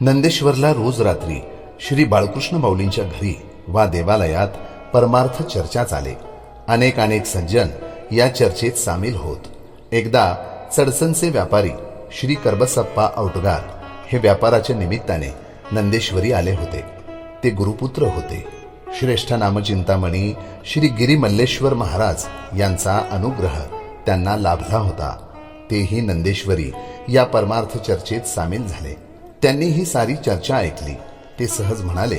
नंदेश्वरला रोज रात्री श्री बाळकृष्ण माऊलींच्या घरी वा देवालयात परमार्थ चर्चा चाले अनेक अनेक सज्जन या चर्चेत सामील होत. एकदा चडसनचे व्यापारी श्री करबसप्पा औटगार हे व्यापाराच्या निमित्ताने नंदेश्वरी आले होते. ते गुरुपुत्र होते. श्रेष्ठ नामचिंतामणी श्री गिरी मल्लेश्वर महाराज यांचा अनुग्रह त्यांना लाभला होता. तेही नंदेश्वरी या परमार्थ चर्चेत सामील झाले. त्यांनी ही सारी चर्चा ऐकली. ते सहज म्हणाले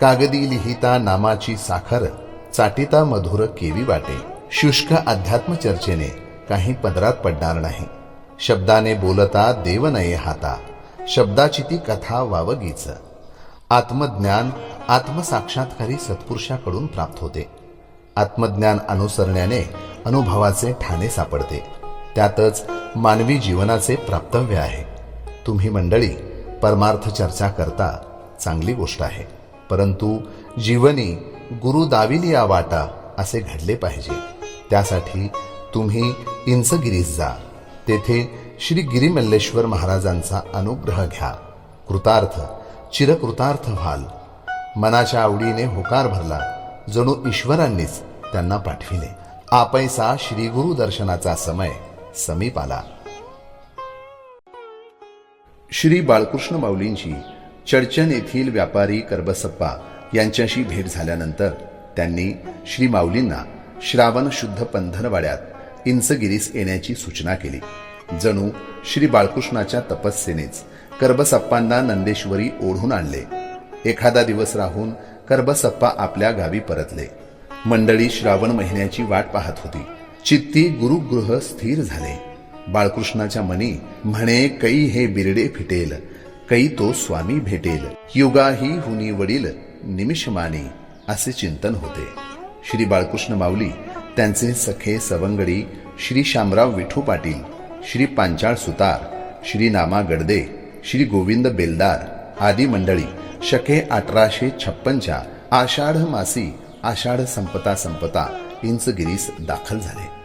कागदी लिहिता नामाची साखर चाटिता मधुर केवी वाटे. शुष्क अध्यात्म चर्चेने काही पदरात पडणार नाही. शब्दाने बोलता देव नये हाता. शब्दाची ती कथा वावगीच. आत्मज्ञान आत्मसाक्षात्कारी सत्पुरुषाकडून प्राप्त होते. आत्मज्ञान अनुसरण्याने अनुभवाचे ठाणे सापडते. त्यातच मानवी जीवनाचे प्राप्तव्य आहे. तुम्ही मंडळी परमार्थ चर्चा करता चांगली गोष्ट आहे. परंतु जीवनी गुरु दाविली या वाटा असे घडले पाहिजे. त्यासाठी तुम्ही इंचगिरीस जा. तेथे श्री गिरिमल्लेश्वर महाराजांचा अनुग्रह घ्या. कृतार्थ चिरकृतार्थ व्हाल. मनाच्या आवडीने होकार भरला. जणू ईश्वरांनीच त्यांना पाठविले. आपैसा श्री गुरु दर्शनाचा समय समीप आला. श्री बाळकृष्ण माऊलींची चडचण येथील व्यापारी करबसप्पा यांच्याशी भेट झाल्यानंतर त्यांनी श्री माऊलींना श्रावण शुद्ध पंधरवाड्यात इंचगिरीस येण्याची सूचना केली. जणू श्री बाळकृष्णाच्या तपस्येनेच करबसप्पांना नंदेश्वरी ओढून आणले. एखादा दिवस राहून करबसप्पा आपल्या गावी परतले. मंडळी श्रावण महिन्याची वाट पाहत होती. चित्ती गुरुगृह स्थिर झाले. बाळकृष्णाच्या मनी म्हणे कै हे बिरडे फिटेल कै तो स्वामी भेटेल युगाही हुनी वडील निमिषमानी असे चिंतन होते. श्री बाळकृष्ण माऊली त्यांचे सखे सवंगडी श्री शामराव विठू पाटील श्री पांचाळ सुतार श्री नामा गडदे श्री गोविंद बेलदार आदी मंडळी शके अठराशे छप्पनच्या आषाढ मासी आषाढ संपता संपता इंचगिरीस दाखल झाले.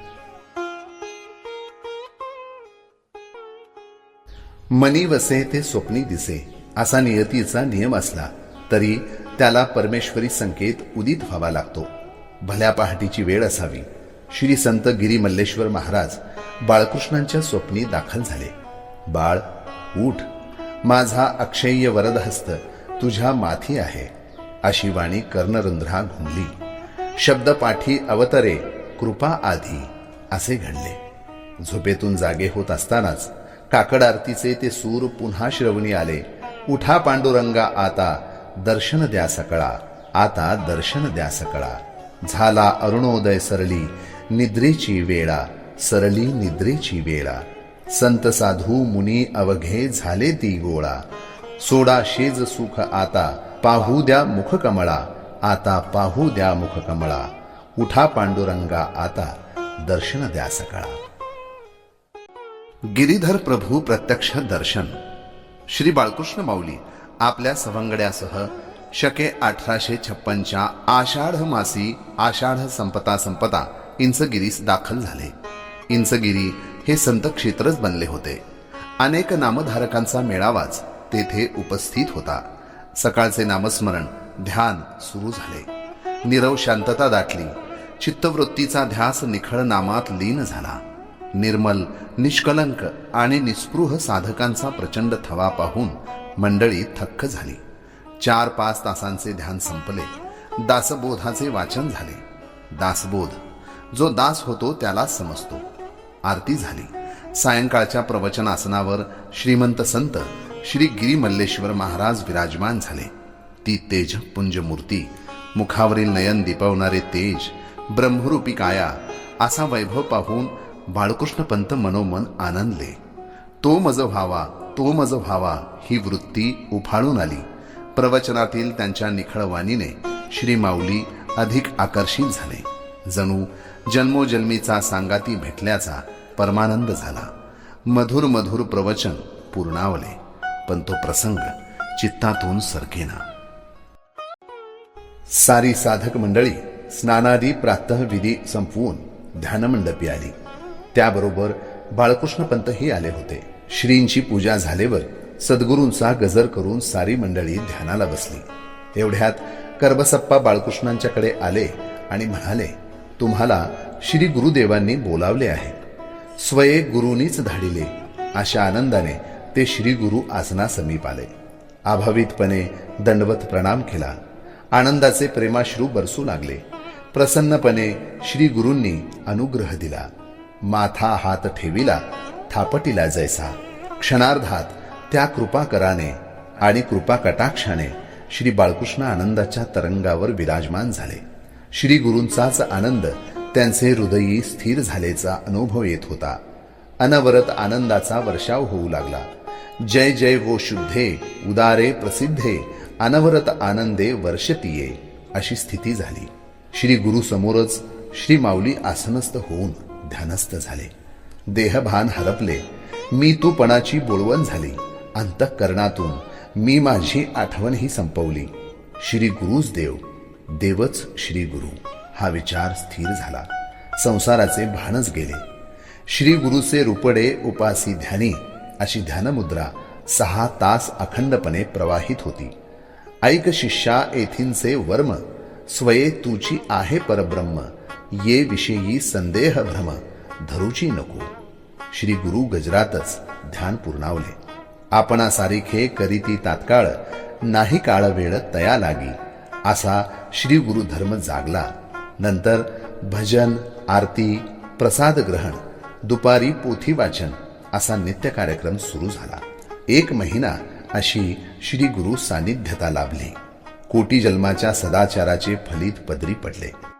मनी वसे ते स्वप्नी दिसे असा नियतीचा नियम असला तरी त्याला परमेश्वरी संकेत उदित व्हावा लागतो. भल्या पहाटीची वेळ असावी. श्री संत गिरी मल्लेश्वर महाराज बाळकृष्णांच्या स्वप्नी दाखल झाले. बाळ उठ. माझा अक्षय्य वरदहस्त तुझ्या माथी आहे अशी वाणी कर्णरंध्रा घुमली. शब्द पाठी अवतरे कृपा आधी असे घडले. झोपेतून जागे होत असतानाच काकड आरतीचे ते सूर पुन्हा श्रवणी आले. उठा पांडुरंगा आता दर्शन द्या सकळा आता दर्शन द्या सकळा. झाला अरुणोदय सरली निद्रेची वेळा सरली निद्रेची वेळा. संत साधू मुनी अवघे झाले ती गोळा. सोडा शेज सुख आता पाहू द्या मुख कमळा आता पाहू द्या मुख कमळा. उठा पांडुरंगा आता दर्शन द्या सकळा. गिरीधर प्रभू प्रत्यक्ष दर्शन. श्री बाळकृष्ण माऊली आपल्या सवंगड्यासह शके अठराशे छप्पनच्या आषाढ मासी आषाढ संपता संपता इंचगिरीस दाखल झाले. इंचगिरी हे संत क्षेत्रच बनले होते. अनेक नामधारकांचा मेळावाच तेथे उपस्थित होता. सकाळचे नामस्मरण ध्यान सुरू झाले. निरव शांतता दाटली. चित्तवृत्तीचा ध्यास निखळ नामात लीन झाला. निर्मल निष्कलंक आणि निस्पृह साधकांचा प्रचंड थवा पाहून मंडळी थक्क झाली. चार पाच तासांचे ध्यान संपले. दासबोधाचे वाचन झाले. दासबोध जो दास होतो त्याला समजतो. आरती झाली. सायंकाळच्या प्रवचनासनावर श्रीमंत संत श्री गिरी मल्लेश्वर महाराज विराजमान झाले. ती तेजपुंज मूर्ती मुखावरील नयन दिपवणारे तेज ब्रह्मरूपी काया असा वैभव पाहून बाळकृष्ण पंत मनोमन आनंदले. तो मज व्हावा तो मज व्हावा ही वृत्ती उफाळून आली. प्रवचनातील त्यांच्या निखळवाणीने श्री माऊली अधिक आकर्षित झाले. जणू जन्मोजन्मीचा सांगाती भेटल्याचा परमानंद झाला. मधुर मधुर प्रवचन पूर्णावले पण तो प्रसंग चित्तातून सरकेना. सारी साधक मंडळी स्नानादी प्रातःविधी संपवून ध्यानमंडपी आली. त्याबरोबर बाळकृष्ण पंतही आले होते. श्रींची पूजा झाल्यावर सद्गुरूंचा गजर करून सारी मंडळी ध्यानाला बसली. एवढ्यात कर्बसप्पा बाळकृष्णांच्याकडे आले आणि म्हणाले तुम्हाला श्री गुरुदेवांनी बोलावले आहे. स्वये गुरुनीच धाडिले. अशा आनंदाने ते श्री गुरु आसना समीप आले. अभावितपणे दंडवत प्रणाम केला. आनंदाचे प्रेमाश्रू बरसू लागले. प्रसन्नपणे श्री गुरूंनी अनुग्रह दिला. माथा हात ठेविला थापटीला जैसा. क्षणार्धात त्या कृपा कराने आणि कृपा कटाक्षाने श्री बाळकृष्ण आनंदाच्या तरंगावर विराजमान झाले. श्री गुरूंचाच आनंद त्यांचे हृदयी स्थिर झालेचा अनुभव येत होता. अनवरत आनंदाचा वर्षाव होऊ लागला. जय जय वो शुद्धे उदारे प्रसिद्धे अनवरत आनंदे वर्षतीये अशी स्थिती झाली. श्री गुरु समोरच श्री माऊली आसनस्थ होऊन ध्यानस्थ झाले. देहभान हरपले. मी तूपणाची बोळवण झाली. अंतःकरणातून मी माझी आठवण ही संपवली. श्री गुरुच देव देवच श्री गुरु. हा विचार स्थिर झाला. संसाराचे भानच गेले. श्री गुरुचे रुपडे उपासी ध्यानी अशी ध्यानमुद्रा सहा तास अखंडपणे प्रवाहित होती. ऐक शिष्या येथींचे वर्म स्वये तुची आहे परब्रह्म. ये विषयी संदेह भ्रम धरूची नको. श्री गुरु गजरातच ध्यान पूर्णावले. आपणा सारिखे करीती तात्काळ नाही काळ वेळ तया लागी. असा श्री गुरु धर्म जागला. नंतर भजन आरती प्रसाद ग्रहण दुपारी पोथी वाचन असा नित्य कार्यक्रम सुरू झाला. एक महिना अशी श्री गुरु सानिध्यता लाभली. कोटी जन्माच्या सदाचाराचे फलित पदरी पडले.